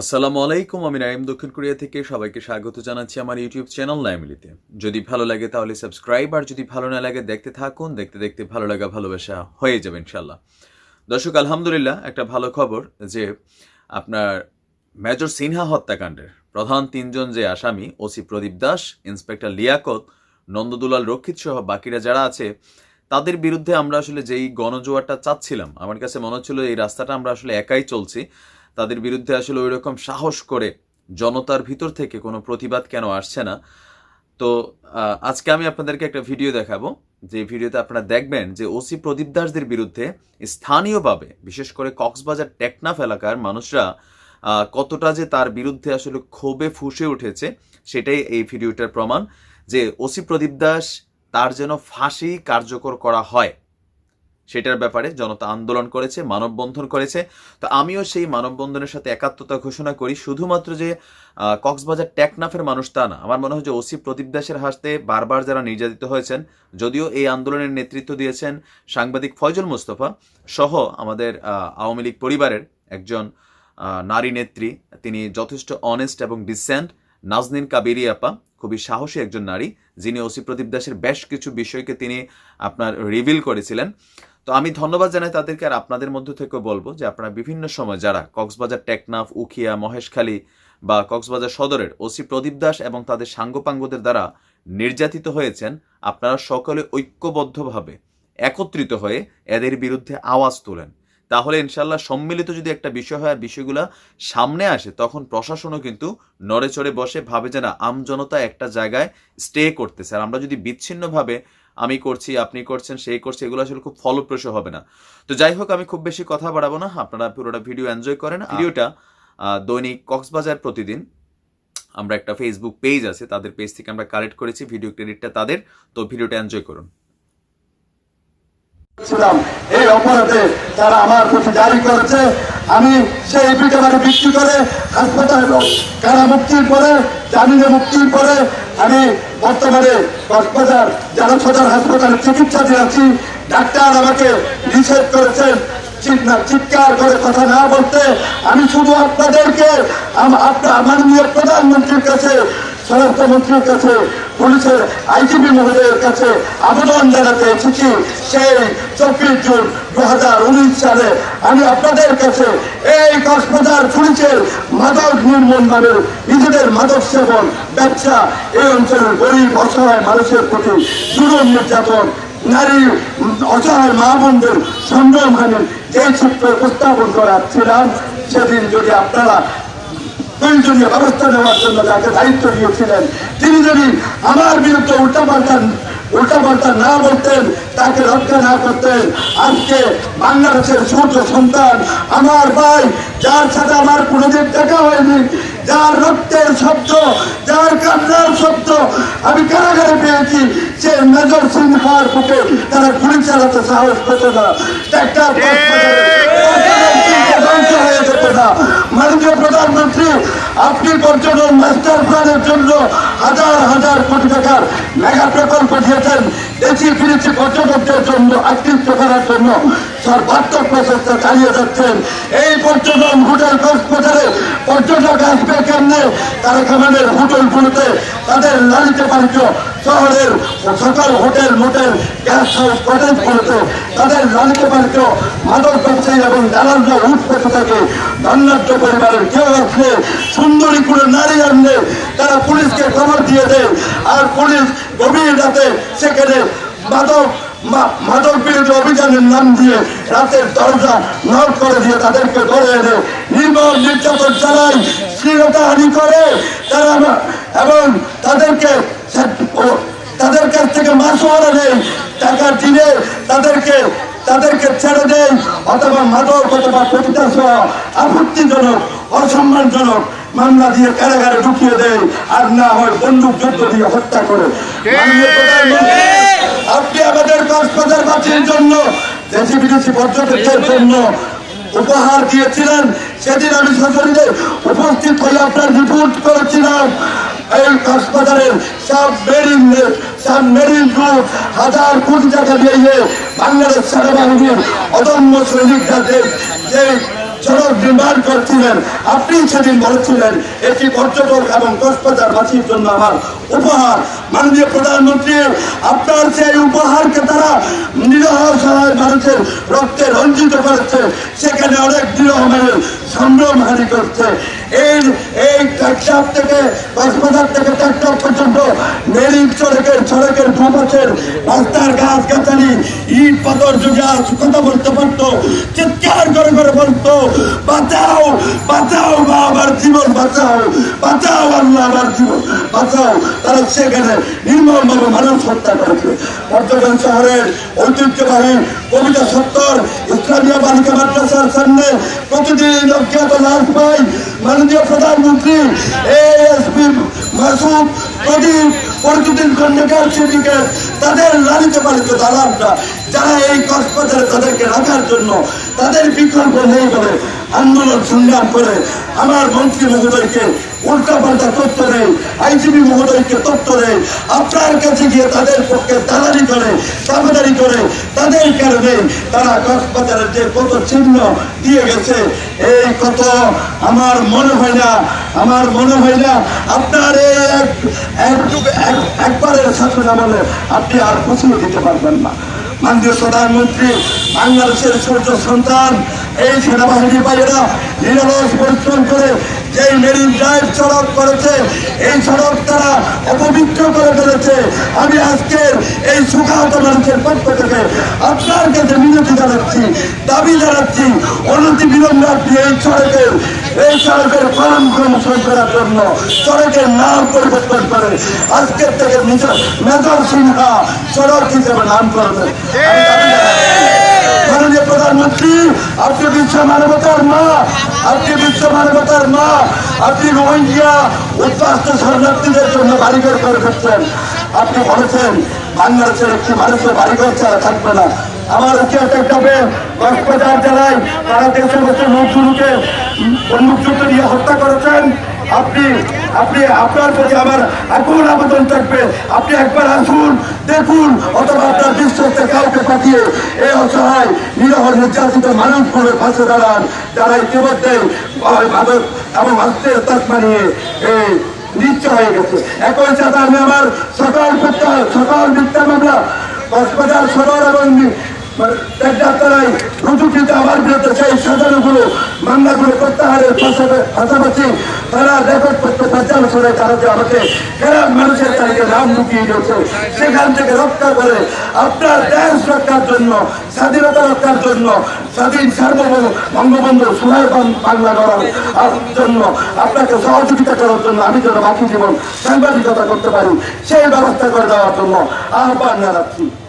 আসসালামু আলাইকুম, আমি নাইম দক্ষিণ কোরিয়া থেকে সবাইকে স্বাগত জানাচ্ছি আমার ইউটিউব চ্যানেল লাইমলিতে যদি ভালো লাগে তাহলে সাবস্ক্রাইব, আর যদি ভালো না লাগে দেখতে থাকুন, দেখতে দেখতে ভালো লাগা, ভালোবাসা হয়ে যাবে ইনশাল্লাহ দর্শক, আলহামদুলিল্লাহ, একটা ভালো খবর যে আপনার মেজর সিনহা হত্যাকাণ্ডের প্রধান তিনজন যে আসামি, ওসি প্রদীপ দাস, ইন্সপেক্টর লিয়াকত, নন্দদুলাল রক্ষিত সহ বাকিরা যারা আছে, তাদের বিরুদ্ধে আমরা আসলে যেই গণজোয়ারটা চাচ্ছিলাম, আমার কাছে মনে হচ্ছিল এই রাস্তাটা আমরা আসলে একাই চলছি। তাদের বিরুদ্ধে আসলে ওই রকম সাহস করে জনতার ভিতর থেকে কোনো প্রতিবাদ কেন আসছে না? তো আজকে আমি আপনাদেরকে একটা ভিডিও দেখাবো। যে ভিডিওতে আপনারা দেখবেন যে ওসি প্রদীপ দাসদের বিরুদ্ধে স্থানীয়ভাবে, বিশেষ করে কক্সবাজার টেকনাফ এলাকার মানুষরা কতটা যে তার বিরুদ্ধে আসলে ক্ষোভে ফুসে উঠেছে, সেটাই এই ভিডিওটার প্রমাণ যে ওসি প্রদীপ দাস তার যেন ফাঁসি কার্যকর করা হয়। সেটার ব্যাপারে জনতা আন্দোলন করেছে, মানববন্ধন করেছে। তো আমিও সেই মানববন্ধনের সাথে একাত্মতা ঘোষণা করি। শুধুমাত্র যে কক্সবাজার টেকনাফের মানুষ তা না, আমার মনে হয় যে ওসি প্রদীপ দাসের হাসতে বারবার যারা নির্যাতিত হয়েছেন, যদিও এই আন্দোলনের নেতৃত্ব দিয়েছেন সাংবাদিক ফয়জুল মুস্তফা সহ আমাদের আওয়ামী লীগ পরিবারের একজন নারী নেত্রী। তিনি যথেষ্ট অনেস্ট এবং ডিসেন্ট নাজনিন কাবেরি আপা, খুবই সাহসী একজন নারী, যিনি ওসি প্রদীপ দাসের বেশ কিছু বিষয়কে তিনি আপনার রিভিল করেছিলেন। তো আমি ধন্যবাদ জানাই তাদেরকে আর আপনাদের মধ্য থেকে বলব যে আপনারা বিভিন্ন সময় যারা কক্সবাজার টেকনাফ, উখিয়া, মহেশখালী বা কক্সবাজার সদরের ওসি প্রদীপ দাস এবং তাদের সাঙ্গপাঙ্গদের দ্বারা নির্যাতিত হয়েছেন, আপনারা সকলে ঐক্যবদ্ধভাবে একত্রিত হয়ে এদের বিরুদ্ধে আওয়াজ তোলেন। তাহলে ইনশাল্লাহ সম্মিলিত যদি একটা বিষয় হয় আর বিষয়গুলো সামনে আসে, তখন প্রশাসনও কিন্তু নড়ে চড়ে বসে ভাবে যে না আমজনতা একটা জায়গায় স্টে করতেছে। আর আমরা যদি বিচ্ছিন্নভাবে আমি করছি আপনি করছেন সেই করছে এগুলো আসলে খুব ফলপ্রসূ হবে না। তো যাই হোক আমি খুব বেশি কথা বাড়াবো না। আপনারা পুরোটা ভিডিও এনজয় করেন। ভিডিওটা দৈনিক কক্সবাজার প্রতিদিন। আমরা একটা ফেসবুক পেজ আছে তাদের পেজ থেকে আমরা কালেক্ট করেছি ভিডিও ক্রেডিটটা তাদের। তো ভিডিওটা এনজয় করুন। ছিলাম এই অপরাধে তারা আমার প্রতি জারি করেছে আমি সেই বিটাকে বিক্রি করে হাসপাতাল কারা মুক্তির পরে জামিনে মুক্তির পরে আমি বর্তমানে কক্সবাজার জেলা সদর হাসপাতালে চিকিৎসাধীন আছি। ডাক্তার আমাকে নিষেধ করেছেন। চিৎকার করে কথা না বলতে আমি শুধু আপনাদেরকে, আম- আপনার মাননীয় প্রধানমন্ত্রীর কাছে, স্বরাষ্ট্রমন্ত্রীর কাছে, পুলিশের আইজিপি মহোদয়ের কাছে আবেদন জানাতে এসেছি। সেই চব্বিশ জুন দু হাজার উনিশ সালে আমি আপনাদের কাছে এই কক্সবাজার পুলিশের মাদক নির্মূল নামের নিজেদের মাদক সেবন ব্যবসা এই অঞ্চলের গরিব, অসহায় মানুষের প্রতি জুলুম নির্যাতন, নারী, অসহায় মা বোনদের সম্ভ্রমহানির যে চিত্র উপস্থাপন করাচ্ছিলাম সেদিন যদি আপনারা প্রয়োজনীয় ব্যবস্থা নেওয়ার জন্য যাকে দায়িত্ব দিয়েছিলেন, তিনি যদি আমার বিরুদ্ধে উল্টাপাল্টা উল্টাপাল্টা না বলতেন, তাকে রক্ষা না করতেন। আজকে বাংলাদেশের ছোট সন্তান, আমার ভাই, যার সাথে আমার কোনোদিন দেখা হয়নি, যার রক্তের শব্দ, যার কান্নার শব্দ আমি কারাগারে পেয়েছি, সে মেজর সিং হওয়ার বুকে তারা গুলি চালাতে সাহস পেত না। একটা ধ্বংস প্রধানমন্ত্রী আপনি পর্যটন মাস্টার প্ল্যানের জন্য হাজার হাজার কোটি টাকার মেগা প্রকল্প দিয়েছেন। দেশি বিদেশি পর্যটকদের জন্য আকৃষ্ট করার জন্য। সর্বাত্মক প্রচেষ্টা চালিয়ে যাচ্ছেন। এই পর্যটন হোটেল কক্সবাজারে পর্যটক আসবে কেমনে? তারা খামানের হোটেলগুলোতে তাদের লালিত পালিত শহরের সকল হোটেল, মোটেল গ্যাস হাউস কটেজগুলোতে তাদের লালিত পালিত মাদক ব্যবসায়ী এবং দালালরা উঠ পেতে থাকে। ধন্যাঢ্য পরিবারের কেউ আসলে সুন্দরী করে নারী আনলে তারা পুলিশকে খবর দিয়ে দেয় আর পুলিশ গভীর রাতে সেখানে মাদক মাদক বিরোধী অভিযানের নাম দিয়ে রাতের দরজা নল করে দিয়ে তাদেরকে ধরে এনে নির্মল নির্যাতন চালায় শ্লীলতা হানি করে। তারা এবং তাদেরকে তাদের কাছ থেকে মাসোয়ারা নেই। টাকা দিলে তাদেরকে তাদেরকে ছেড়ে দেয়। অথবা মাদক অথবা কবিতা সহ আপত্তিজনক, অসম্মানজনক মামলা দিয়ে কারাগারে ঢুকিয়ে দেয় আর না হয় বন্দুক যুদ্ধ দিয়ে হত্যা করে। আপনি আমাদের কক্সবাজার বাসীর জন্য দেশি বিদেশি পর্যটকদের জন্য উপহার দিয়েছিলেন। সেদিন আমি সশরীরে উপস্থিত হয়ে আপনার রিপোর্ট করেছিলাম। এই কক্সবাজারের সব মেরিন সব মেরিন রুট হাজার কোটি টাকা দিয়ে বাংলাদেশ সেনাবাহিনীর অদম্য সৈনিকরা যে সড়ক নির্মাণ করছিলেন, আপনি সেদিন বলেছিলেন, এটি পর্যটক এবং কক্সবাজারবাসীর জন্য আমার উপহার। মাননীয় প্রধানমন্ত্রী, আপনার সেই উপহারকে তারা নিরহ সহায় মানুষের রক্তে রঞ্জিত করেছে। সেখানে অনেক দৃঢ় সম্ভ্রম হানি করছে। এই এই থেকে কক্সবাজার থেকে ট্যাক্টার পর্যন্ত, মেরিন সড়কের চিৎকার করে করে বলতো, বাঁচাও বাঁচাও মা আমার জীবন, বাঁচাও বাঁচাও আল্লাহ আমার জীবন, বাঁচাও। তারা সেখানে নির্মমভাবে মানুষ হত্যা করেছে। পর্যটন শহরের ঐতিহ্যবাহী কবিতা সত্তর, ইসলামিয়া বালিকা মাদ্রাসার সামনে প্রতিদিন অজ্ঞাত লাশ পাই মাননীয় প্রধানমন্ত্রী এএসপি মাসুদ প্রদীপ প্রতিদিন খন্ডকার সিন্ডিকেট তাদের লালিত পালিত দালালরা যারা এই কক্সবাজারে তাদেরকে রাখার জন্য তাদের বিকল্প নেই বলে আন্দোলন সংগ্রাম করে আমার মন্ত্রী মহোদয়কে উল্টা পাল্টা তথ্য দেয় আইজিবি মহোদয়কে তথ্য দেয় আপনার কাছে গিয়ে তাদের পক্ষে দালালি করে দাবাদারি করে, তাদের কারণে তারা কক্সবাজারের যে কত চিহ্ন দিয়ে গেছে, এই কত আমার মনে হয় না, আমার মনে হয় না আপনার একবারের শাসন আমলে আপনি আর পছন্দ দিতে পারবেন না। মাননীয় প্রধানমন্ত্রী, বাংলাদেশের সূর্য সন্তান, এই সেনাবাহিনী ভাইয়েরা নিরলস পরিশ্রম করে যে মেরিন ড্রাইভ সড়ক করেছে, এই সড়ক তারা অপবিত্র করে ফেলেছে। আমি আজকের এই সুখাহত মানুষের পক্ষ থেকে আপনার কাছে মিনতি জানাচ্ছি, দাবি জানাচ্ছি অনতি বিলম্বে আপনি এই সড়কের এই সড়কের ফলন কমিশন করার জন্য। সড়কের নাম পরিবর্তন করে আজকের থেকে মেজর সিনহা সড়ক হিসেবে নাম করবে। মাননীয় প্রধানমন্ত্রী আপনি বিশ্ব মানবতার মা আপনি বিশ্ব মানবতার মা আপনি রোহিঙ্গিয়া উদ্বাস্ত শরণার্থীদের জন্য বাড়িঘর করে দিচ্ছেন আপনি বলেছেন, বাংলাদেশের একটি মানুষের বাড়িঘর ছাড়া থাকবে না। আমার একটা টবে কক্সবাজার জেলায় তারা দেশে বসে লোকগুলোকে বন্দুকযুদ্ধ দিয়ে হত্যা করেছেন। আপনি আপনি, আপনার প্রতি আমার এখন আবেদন থাকবে। আপনি একবার আসুন, দেখুন, অথবা আপনার বিশ্বস্ত কাউকে পাঠিয়ে এই অসহায়, নিরহ, নির্যাতিত মানুষগুলোর পাশে দাঁড়ান। যারা ইতিমধ্যে এবং অস্ত্রের তাক মানিয়ে এই, নিশ্চয় হয়ে গেছে। একই সাথে আমি আমার সকাল সকাল মিথ্যা মামলা, কক্সবাজার সদর এবং সেই সাজানোগুলো, মামলাগুলো প্রত্যাহারের পাশাপাশি তারা রেকর্ড করতে পর্যালোচনায় তারা যে আমাকে গ্রাম মানুষের তালিকে নাম লুকিয়ে সেখান থেকে রক্ষা করে আপনার দেশ রক্ষার জন্য, স্বাধীনতা রক্ষার জন্য, স্বাধীন সার্বভৌম বঙ্গবন্ধু সোনার বাংলা আর- জন্য আপনাকে সহযোগিতা করার জন্য আমি যেন বাকি জীবন সাংবাদিকতা করতে পারি, সেই ব্যবস্থা করে দেওয়ার জন্য আহ্বান জানাচ্ছি।